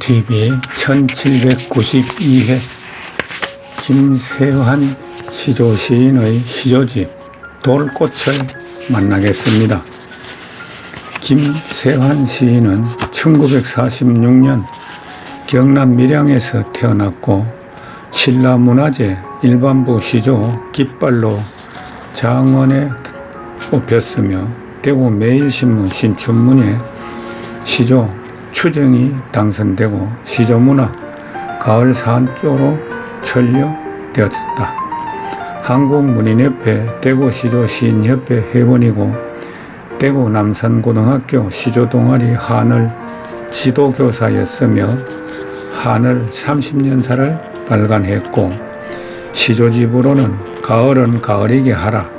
TV 1792회 김세환 시조 시인의 시조집 돌꽃을 만나겠습니다. 김세환 시인은 1946년 경남 밀양에서 태어났고 신라문화재 일반부 시조 깃발로 장원에 뽑혔으며 대구 매일신문 신춘문예 시조 추정이 당선되고 시조문화 가을 산조로 천려되었다. 한국문인협회 대구시조 시인협회 회원이고 대구 남산고등학교 시조동아리 한을 지도교사였으며 한을 30년사를 발간했고 시조집으로는 가을은 가을이게 하라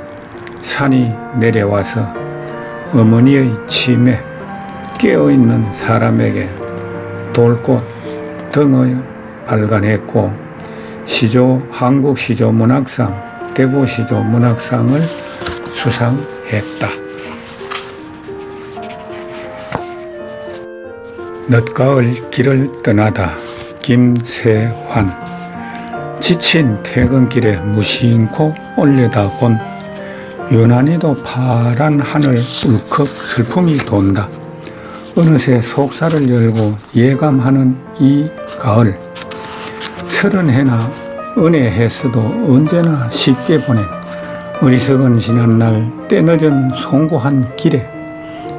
산이 내려와서 어머니의 치매 깨어있는 사람에게 돌꽃 등을 발간했고 시조 한국 시조 문학상 대구 시조 문학상을 수상했다. 늦가을 길을 떠나다 김세환 지친 퇴근길에 무심코 올려다본 유난히도 파란 하늘 울컥 슬픔이 돈다. 어느새 속살을 열고 예감하는 이 가을. 서른 해나 은혜 했어도 언제나 쉽게 보낸 어리석은 지난 날 때늦은 송구한 길에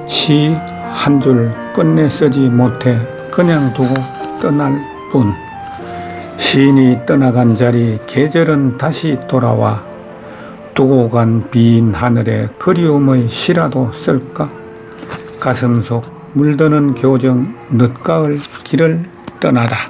시 한 줄 끝내 쓰지 못해 그냥 두고 떠날 뿐. 시인이 떠나간 자리 계절은 다시 돌아와 두고 간 빈 하늘에 그리움의 시라도 쓸까? 가슴 속 물드는 교정 늦가을 길을 떠나다